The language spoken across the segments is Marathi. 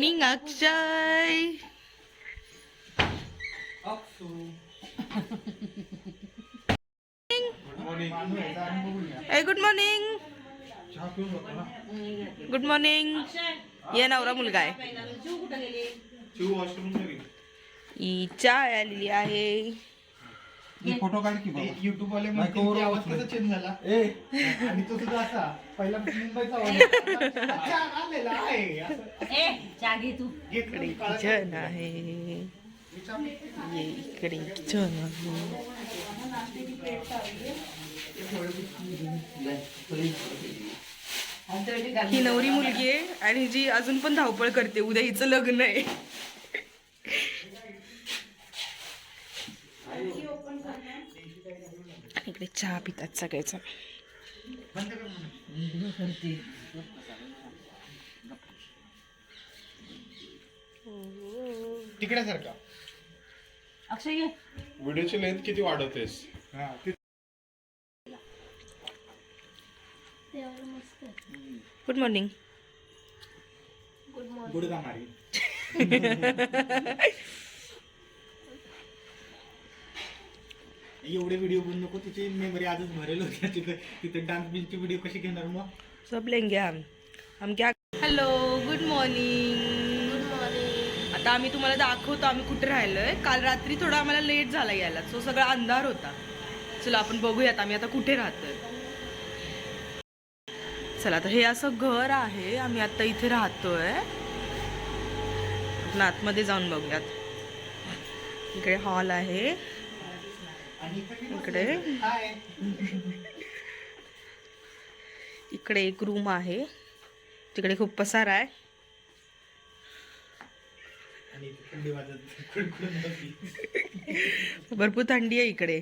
मॉर्निंग अक्षय ए गुड मॉर्निंग गुड मॉर्निंग ये नवरा मुलगा आहे ही चाय आलेली आहे फोटो काढ की बाबा. युट्यूब वाले म्हणतील आवाज. कसा चेंज झाला. ए. आणि तो सुद्धा असा पहिला मुंबईचा आवाज. अच्छा, आलेला आहे. ए जागी तू. इकडे किचन आहे ये इकडे किचन आहे ही नवरी मुलगी आहे आणि जी अजून पण धावपळ करते. उद्या हिचं लग्न आहे. इकडे चहा पितात सगळेच तिकडे सारखा अक्षय ये. व्हिडिओची लेंथ किती वाढवतेस? हा ते- गुड मॉर्निंग एवढे व्हिडिओ बनवू नको तिची मेमरी आजच भरेल होती. तिथे तिथे डान्स बिन्सचे व्हिडिओ कसे घेणार मग? सब लेंगे हम हम क्या hello good morning good morning आता आम्ही तुम्हाला दाखवतो आम्ही कुठे राहिलोय. काल रात्री थोडा आम्हाला लेट झाला यायला. सो सगळा अंधार होता. चला आपण बघूयात आम्ही आता कुठे राहतोय. चला तर हे असं घर आहे. आम्ही आता इथे राहतोय. आपण आतमध्ये जाऊन बघूयात. इकडे हॉल आहे. इकडे. इकडे हाय इकडे एक रूम आहे. तिकडे खूप पसारा आहे. भरपूर थंडी आहे इकडे.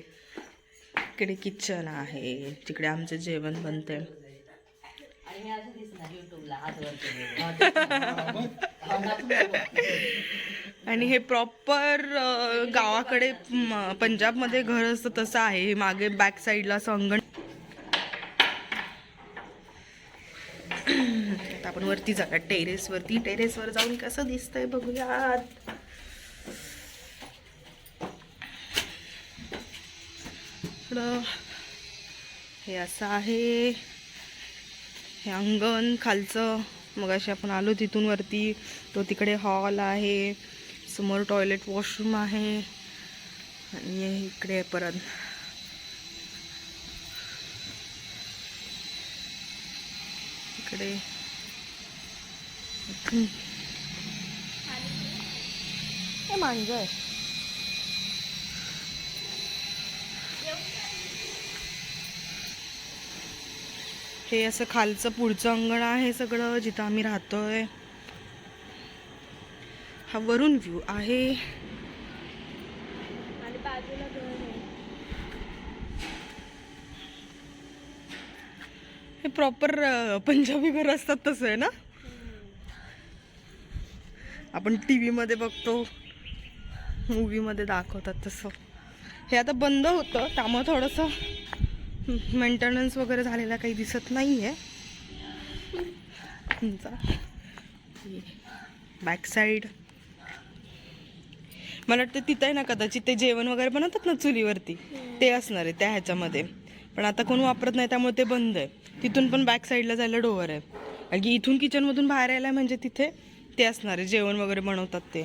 इकडे किचन आहे. तिकडे आमचं जेवण बनते आणि हे प्रॉपर गावाकडे पंजाबमध्ये घर असतं तसं आहे. हे मागे बॅक साईडला असं अंगण आता आपण वरती जाऊया. टेरेसवरती टेरेसवर जाऊन कसं दिसतंय बघूयात. हे असं आहे. हे अंगण खालचं. मग अशी आपण आलो तिथून वरती. तो तिकडे हॉल आहे. समोर टॉयलेट वॉशरूम आहे. आणि इकडे आहे परत. इकडे इकडे. हे मांजर आहे. हे असं खालचं पुढचं अंगण आहे सगळं जिथं आम्ही राहतोय. हा वरून व्ह्यू आहे. हे प्रॉपर पंजाबी घर असतात तसं आहे ना? आपण टी व्हीमध्ये बघतो मूवीमध्ये दाखवतात तसं. हे आता बंद होतं त्यामुळे थोडंसं मेंटेनन्स वगैरे झालेला काही दिसत नाही आहे बॅक साईड मला वाटतं तिथं आहे ना कदाचित ते जेवण वगैरे बनवतात ना चुलीवरती. ते असणार आहे त्या ह्याच्यामध्ये. पण आता कोण वापरत नाही त्यामुळे ते बंद आहे. तिथून पण बॅक साईडला जायला डोअर आहे. आणि की इथून किचनमधून बाहेर यायला म्हणजे तिथे ते असणार आहे जेवण वगैरे बनवतात ते.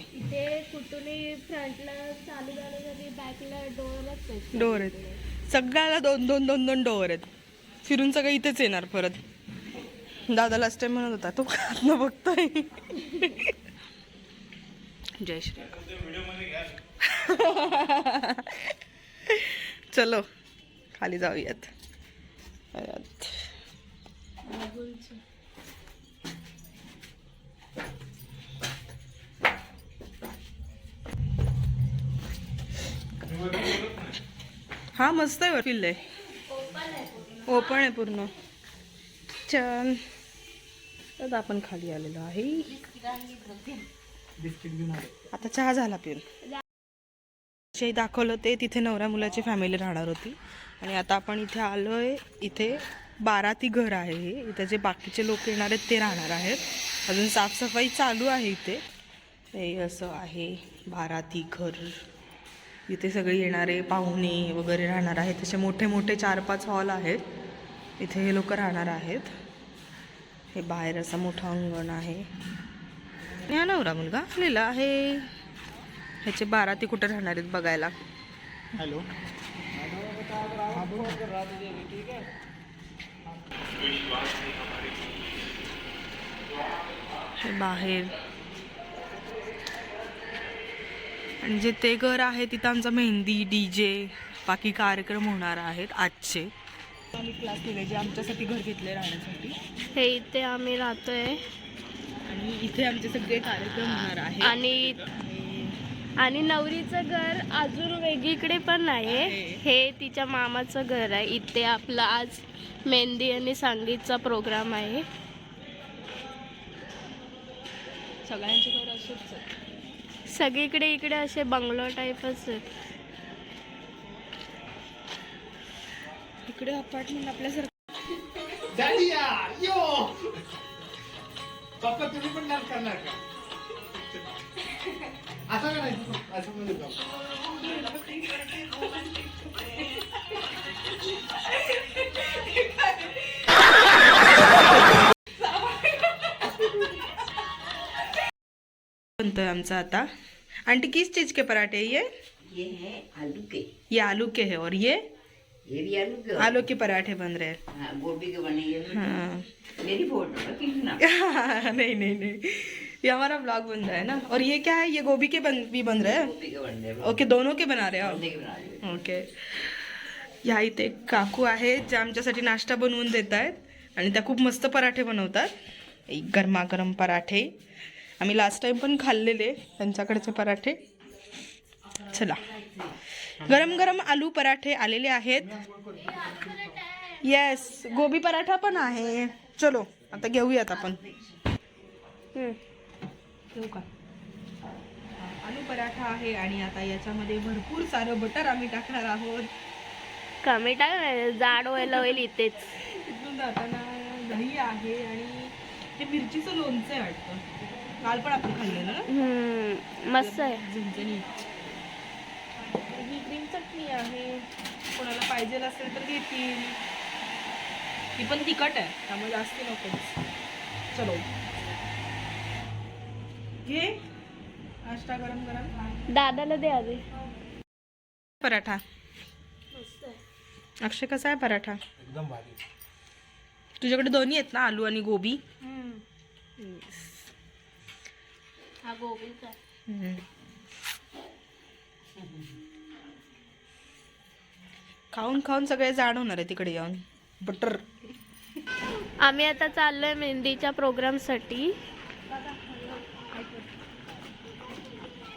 डोअर आहेत. सगळ्याला दोन दोन दोन दोन डोअर आहेत. फिरून सगळं इथेच येणार परत. दादा लास्ट टाइम म्हणत होता तो बघतोय? जय श्री चलो खाली जाऊयात. हा मस्त आहे फील्ड आहे. ओपन आहे पूर्ण. छान. आता आपण खाली आलेलो आहे. आता चहा झाला पिऊन. जे दाखवलं ते तिथे नवऱ्या मुलाची फॅमिली राहणार होती. आणि आता आपण इथे आलोय इथे बाराती घर आहे हे. इथे जे बाकीचे लोक येणार आहेत ते राहणार आहेत. अजून साफसफाई चालू आहे इथे. हे असं आहे बाराती घर. इथे सगळे येणारे पाहुणे वगैरे राहणार आहेत. तसे मोठे मोठे चार पाच हॉल आहेत. इथे हे लोक राहणार आहेत. हे बाहेर असं मोठं अंगण आहे. या नवरा मुलगा आलेला आहे. ह्याचे बाराती कुठे राहणार आहेत बघायला. हॅलो. हे बाहेर. आणि जे ते घर आहे तिथं आमचा मेहंदी डी जे बाकी कार्यक्रम होणार आहेत आजचे. आम्ही क्लास केले जे आमच्यासाठी घर घेतले राहण्यासाठी. हे इथे आम्ही राहतोय. आणि इथे आमचे सगळे कार्यक्रम होणार आहेत. आणि आणि नवरीचं घर अजून वेगळीकडे पण आहे. हे तिच्या मामाचं घर आहे. इथे आपलं आज मेहंदी आणि संगीतचा प्रोग्राम आहे. सगळ्यांचे घर असेच. सगळीकडे इकडे असे बंगलो टाईपच आहेत. इकडे अपार्टमेंट आपल्यासारखं. तुम्ही पण डान्स करणार का? मध्ये जाऊ. बनतोय आता. आंटी किस चीज़ के पराठे ये? ये है आलू के। ये आलू के है और ये? ये भी आलू के आलू के पराठे बन रहे हैं। हाँ गोभी के बने ये हाँ। मेरी फ़ोटो है नहीं नहीं नहीं। ये हमारा ब्लॉग बन रहा है ना? और ये क्या है? ये गोभी के बन भी बन रहे हैं? ओके दोनों के बना रहे हो? ओके या इथे काकू आहेत ज्या आमच्यासाठी नाश्ता बनवून देत आहेत. आणि त्या खूप मस्त पराठे बनवतात. एक गरमागरम पराठे. आम्ही लास्ट टाइम पण खाल्लेले त्यांच्याकडचे पराठे. चला. गरम गरम आलू पराठे आलेले आहेत. येस गोबी पराठा पण आहे. चलो आता घेऊयात आपण. घेऊ का? आलू पराठा आहे आणि आता याच्यामध्ये भरपूर सारं बटर आम्ही टाकणार आहोत. कमी टाक जाड व्हायला होईल इथेच. इथून जाताना दही आहे आणि हे मिरचीचं लोणचं आहे वाटतं. काल पण आपण खाल्लेलं ना? मस्त आहे. झणझणीत. ही ग्रीन चटणी आहे. कोणाला पाहिजे असेल तर घेतील ती पण तिखट आहे त्यामुळे जास्त नकोच चलो. घे नाश्ता गरम गरम. दादाला दे आधी. पराठा. अक्षय कसा आहे पराठा? एकदम भारी तुझ्याकडे दोन्ही आहेत ना आलू आणि गोबी? हा गोबीचा खाऊन खाऊन सगळे जाड होणार आहे तिकडे येऊन. बटर. आम्ही आता चाललोय मेहंदीच्या प्रोग्रामसाठी.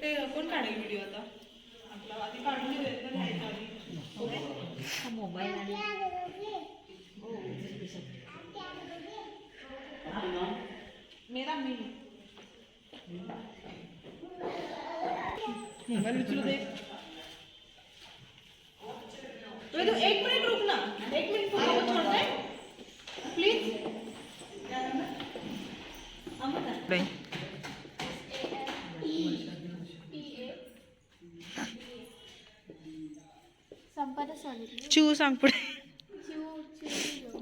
ते कोण काढेल व्हिडिओ आता आपला आधी काढून देत ना घ्यायच्या आधी. मोबाईल आणि मेरा मी मोबाईल विचारू दे अरे तू एक मिनिट रुक ना एक मिनिट फोटो छोड़ दे प्लीज संपादच चिऊ सांग पुढे.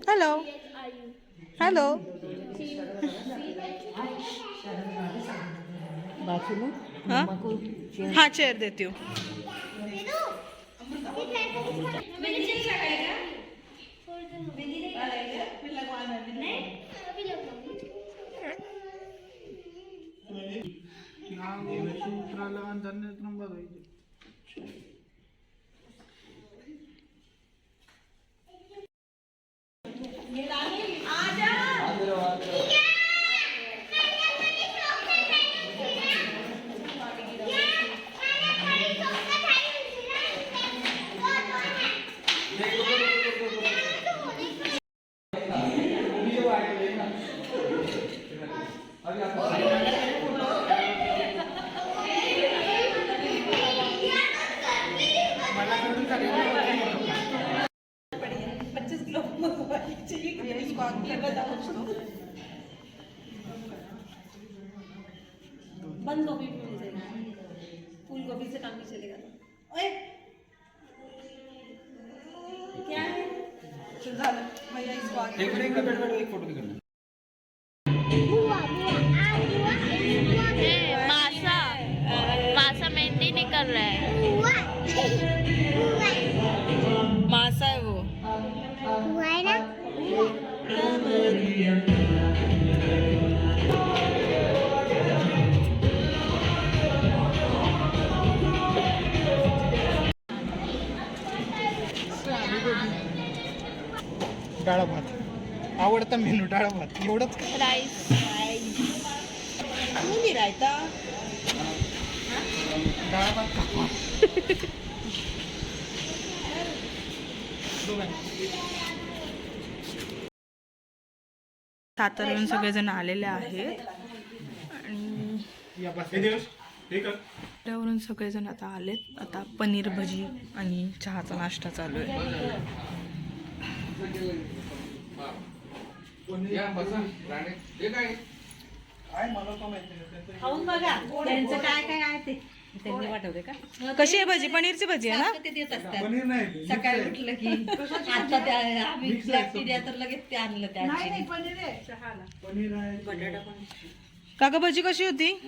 हॅलो हॅलो हाँ? हाँ चेयर देती हूँ. सूत्राला धन्य नंबर इसको आग लगा था कुछ तो बंद गोभी भी मिलेगा फूल गोभी से काम नहीं चलेगा ओए क्या है चल झालं भैया इसको आग इकडे इकडे बेट बेट एक फोटो तिकडे आवडता मेनू डाळ भात एवढंच का? राईस नहीं रायता. डाळ भात खावा. साताऱ्याहून सगळेजण आलेले आहेत. आणि या बस. त्यावरून सगळेजण आता आलेत. आता पनीर भजी आणि चहाचा नाश्ता चालू आहे. काय? मला तो माहिती नाही. त्याचं- खाऊन बघा. त्यांचं काय काय आहे ते? त्यांनी पाठवते का? कशी आहे भजी? पनीरची भजी आहे ना? ते देत असतात. पनीर नाही सकाळी उठलं की आता त्या आम्ही ब्लॅक टी द्या तर लगेच ते आणलं त्या. पनीर आहे. बटाटा पण. काका भजी कशी होती?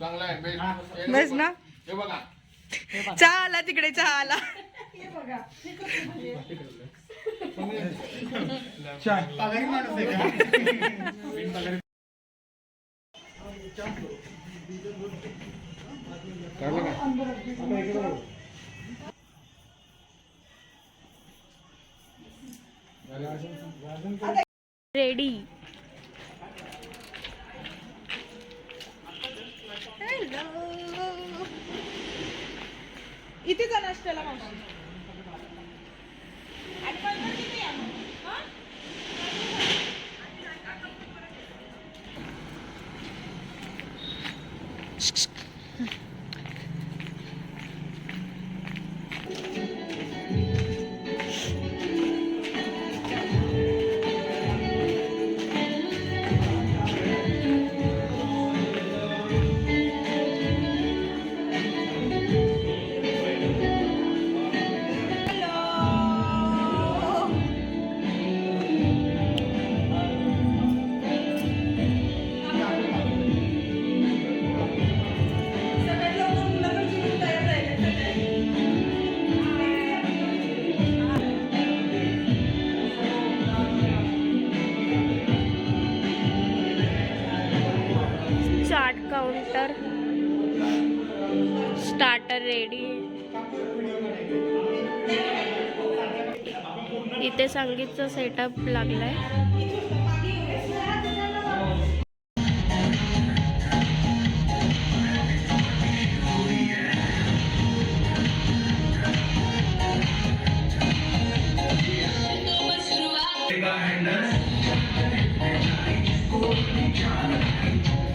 चांगला आहे बेस्ट. बेस ना? हे बघा. चहा आला तिकडे चहा आला. पगारी माणूस आहे का पगारी आता रेडी इथे जा नाश्त्याला मावशी? Thank you. Counter starter ready इथे संगीतचं सेटअप लागलाय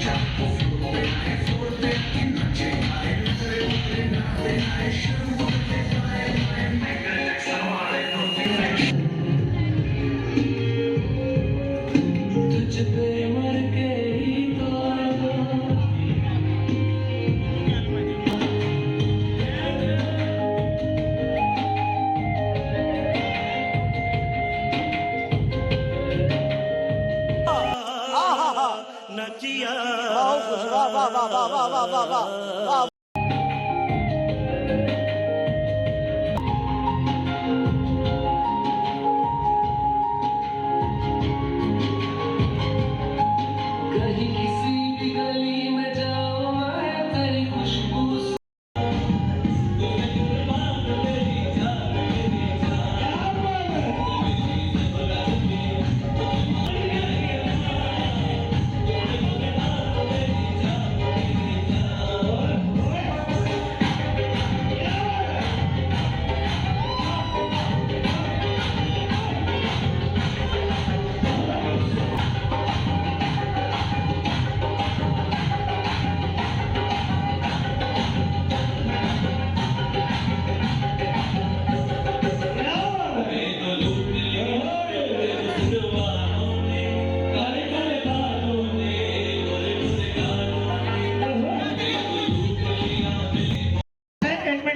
Chapel. 好好好好好好好好好好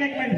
দেখবেন